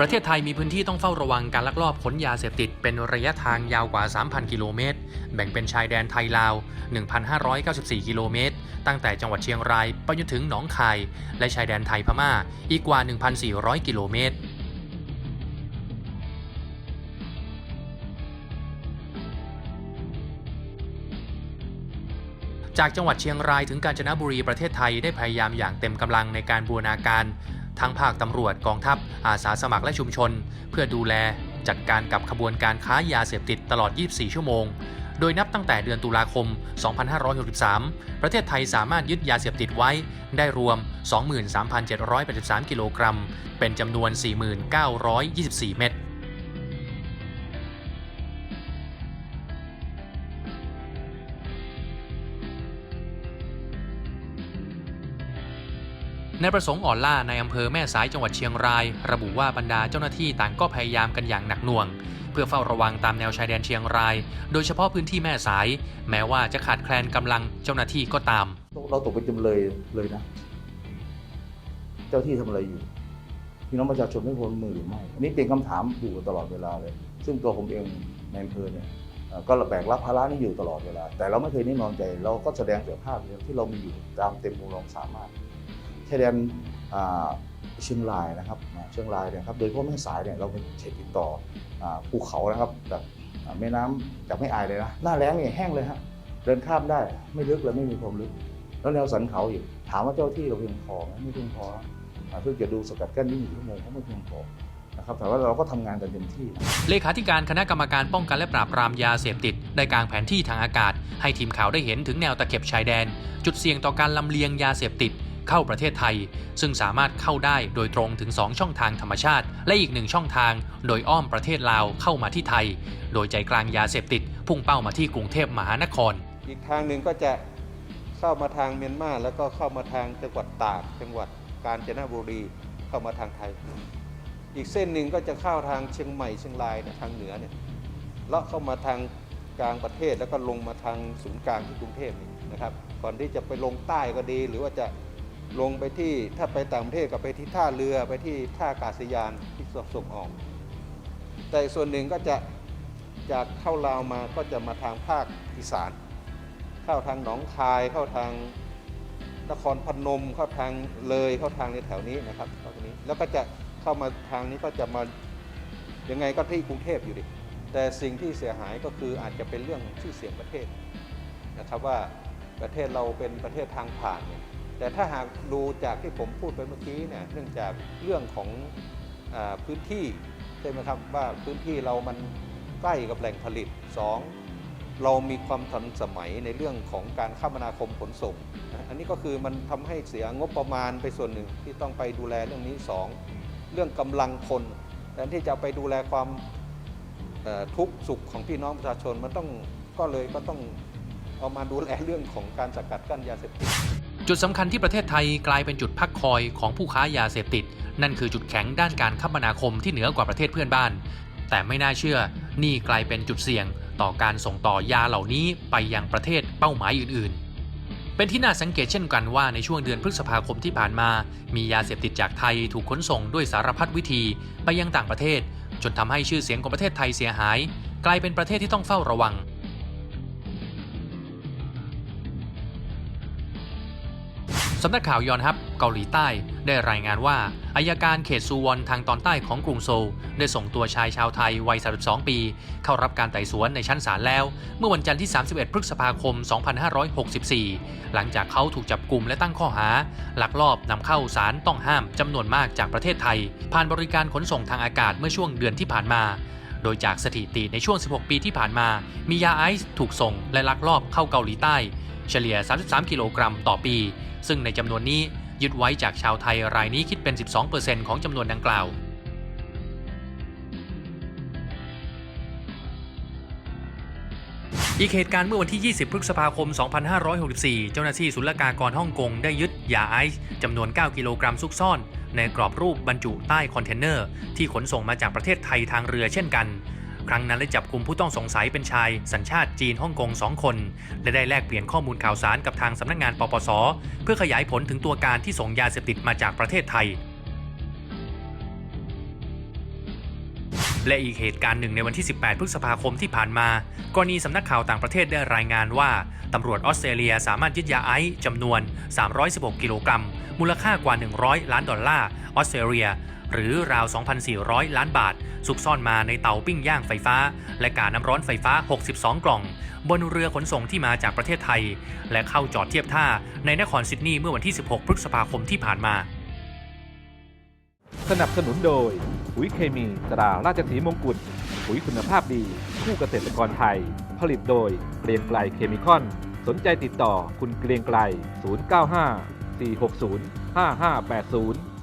ประเทศไทยมีพื้นที่ต้องเฝ้าระวังการลักลอบขนยาเสพติด เป็นระยะทางยาวกว่า 3,000 กิโลเมตร แบ่งเป็นชายแดนไทยลาว 1,594 กิโลเมตร ตั้งแต่จังหวัดเชียงรายไปจนถึงหนองคาย และชายแดนไทยพม่าอีกกว่า 1,400 กิโลเมตรจากจังหวัดเชียงรายถึงกาญจนบุรีประเทศไทยได้พยายามอย่างเต็มกำลังในการบูรณาการ ทั้งภาคตำรวจกองทัพ อาสาสมัครและชุมชน เพื่อดูแลจัดการกับขบวนการค้ายาเสพติดตลอด 24 ชั่วโมง โดยนับตั้งแต่เดือนตุลาคม 2563 ประเทศไทยสามารถยึดยาเสพติดไว้ได้รวม 23,783 กิโลกรัม เป็นจำนวน 4,924 เม็ด นายประสงค์อ่อนล่าในอำเภอแม่สายจังหวัดเชียงราย ระบุว่าบรรดาเจ้าหน้าที่ต่างก็พยายามกันอย่างหนักหน่วง เพื่อเฝ้าระวังตามแนวชายแดนเชียงราย โดยเฉพาะพื้นที่แม่สาย แม้ว่าจะขาดแคลนกำลังเจ้าหน้าที่ก็ตาม เราตกเป็นจำเลยเลยนะ เจ้าที่ทำอะไรอยู่พี่น้องประชาชนไม่พ้นมือหรือไม่อันนี้เป็นคำถามอยู่ตลอดเวลาเลย ซึ่งตัวผมเองในอำเภอเนี่ยเอ่อก็แบกรับภาระนี้อยู่ตลอดเวลา แต่เราไม่เคยนิ่งนอนใจ เราก็แสดงศักยภาพที่เรามีอยู่ตามเต็มกำลังสามารถ ชายแดนเชียงรายนะครับเชียงรายเนี่ยครับโดยเฉพาะแม่สายเนี่ยเราเป็นเขตติดต่อภูเขานะครับแบบแม่น้ำจากไม่อายเลยนะหน้าแล้งเนี่ยแห้งเลยฮะเดินข้ามได้ไม่ลึกเลยไม่มีความลึก แล้วแนวสันเขาอีกถามว่าเจ้าที่เราเพียงพอไหมไม่เพียงพอเพื่อจะดูสกัดกั้น24ชั่วโมงก็ไม่เพียงพอนะครับแต่ว่าเราก็ทำงานกันเต็มที่ เลขาธิการคณะกรรมการป้องกันและปราบปรามยาเสพติด ได้กางแผนที่ทางอากาศ ให้ทีมข่าวได้เห็นถึงแนวตะเข็บชายแดน จุดเสี่ยงต่อการลำเลียงยาเสพติด เข้าประเทศไทย ซึ่งสามารถเข้าได้โดยตรงถึง 2 ช่องทางธรรมชาติ และอีกหนึ่งช่องทาง โดยอ้อมประเทศลาวเข้ามาที่ไทย โดยใจกลางยาเสพติด พุ่งเป้ามาที่กรุงเทพมหานคร อีกทางหนึ่งก็จะเข้ามาทางเมียนมาแล้วก็เข้ามาทางจังหวัดตากจังหวัดกาญจนบุรีเข้ามาทางไทย อีกเส้นหนึ่งก็จะเข้าทางเชียงใหม่เชียงรายเนี่ยทางเหนือเนี่ยเลาะเข้ามาทางกลางประเทศแล้วก็ลงมาทางศูนย์กลางที่กรุงเทพนี่นะครับ ก่อนที่จะไปลงใต้ก็ดี หรือว่าจะ ลงไปที่ถ้าไปต่างประเทศก็ไปที่ท่าเรือไปที่ท่าอากาศยานที่ส่งออก แต่ส่วนหนึ่งก็จะจากเข้าลาวมาก็จะมาทางภาคอีสาน เข้าทางหนองคายเข้าทางนครพนมเข้าทางเลยเข้าทางในแถวนี้นะครับตรงนี้แล้วก็จะเข้ามาทางนี้ก็จะมายังไงก็ที่กรุงเทพอยู่ดิแต่สิ่งที่เสียหายก็คืออาจจะเป็นเรื่องชื่อเสียงประเทศนะครับว่าประเทศเราเป็นประเทศทางผ่านเนี่ย แต่ถ้าหากดูจากที่ผมพูดไปเมื่อกี้เนี่ยเนื่องจากเรื่องของอพื้นที่ใช่ไหมครับว่าพื้นที่เรามันใกล้กับแหล่งผลิตสองเรามีความทันสมัยในเรื่องของการคมนาคมขนส่ง อันนี้ก็คือมันทำให้เสียงบประมาณไปส่วนหนึ่งที่ต้องไปดูแลเรื่องนี้สองเรื่องกำลังคนแทนที่จะไปดูแลความทุกข์สุขของพี่น้องประชาชนมันต้องก็เลยก็ต้องเอามาดูแลเรื่องของการสกัดกั้นยาเสพติด จุดสำคัญที่ประเทศไทยกลายเป็นจุดพักคอยของผู้ค้ายาเสพติด นั่นคือจุดแข็งด้านการคมนาคมที่เหนือกว่าประเทศเพื่อนบ้าน แต่ไม่น่าเชื่อ นี่กลายเป็นจุดเสี่ยง ต่อการส่งต่อยาเหล่านี้ไปยังประเทศเป้าหมายอื่น ๆ เป็นที่น่าสังเกตเช่นกันว่าในช่วงเดือนพฤษภาคมที่ผ่านมา มียาเสพติดจากไทยถูกขนส่งด้วยสารพัดวิธีไปยังต่างประเทศ จนทำให้ชื่อเสียงของประเทศไทยเสียหาย กลายเป็นประเทศที่ต้องเฝ้าระวัง สำนักข่าวยอนฮับเกาหลีใต้ได้รายงานว่าอายการเขตซูวอนทางตอนใต้ของกรุงโซลได้ส่งตัวชายชาวไทยวัย 32 ปี เข้ารับการไต่สวนในชั้นศาลแล้ว เมื่อวันจันทร์ที่ 31 พฤษภาคม 2564 หลังจากเขาถูกจับกลุ่มและตั้งข้อหาลักลอบนำเข้าสารต้องห้ามจำนวนมากจากประเทศไทย ผ่านบริการขนส่งทางอากาศเมื่อช่วงเดือนที่ผ่านมาโดยจากสถิติในช่วง 16 ปีที่ผ่านมา มียาไอซ์ถูกส่งและลักลอบเข้าเกาหลีใต้ เฉลี่ย 33 กิโลกรัมต่อปี ซึ่งในจำนวนนี้ยึดไว้จากชาวไทยรายนี้คิดเป็น 12%ของจำนวนดังกล่าว อีกเหตุการณ์เมื่อวันที่ 20 พฤษภาคม 2564 เจ้าหน้าที่ศุลกากรฮ่องกงได้ยึดยาไอซ์จำนวน 9 กิโลกรัมซุกซ่อน ในกรอบรูปบรรจุใต้คอนเทนเนอร์ ที่ขนส่งมาจากประเทศไทยทางเรือเช่นกัน ครั้งนั้นได้จับกลุ่มผู้ต้องสงสัยเป็นชาย สัญชาติจีนฮ่องกง2คน และได้แลกเปลี่ยนข้อมูลข่าวสารกับทางสำนักงานปปส เพื่อขยายผลถึงตัวการที่ส่งยาเสพติดมาจากประเทศไทย และอีกเหตุการณ์หนึ่งในวันที่ 18 พฤษภาคมที่ผ่านมากรณีสำนักข่าวต่างประเทศได้รายงานว่าตำรวจออสเตรเลียสามารถยึดยาไอซ์จำนวน 316 กิโลกรัม มูลค่ากว่า 100 ล้านดอลลาร์ออสเตรเลีย หรือราว 2,400 ล้านบาท ซุกซ่อนมาในเตาปิ้งย่างไฟฟ้า และกาน้ำร้อนไฟฟ้า 62 กล่อง บนเรือขนส่งที่มาจากประเทศไทย และเข้าจอดเทียบท่าในนครซิดนีย์เมื่อวันที่ 16 พฤษภาคมที่ผ่านมา สนับสนุนโดยปุ๋ยเคมีตราราชสีมงกุฎปุ๋ยคุณภาพดีคู่เกษตรกรไทย ผลิตโดยเกรียงไกลเคมีคอน สนใจติดต่อคุณเกรียงไกล 095 460 5580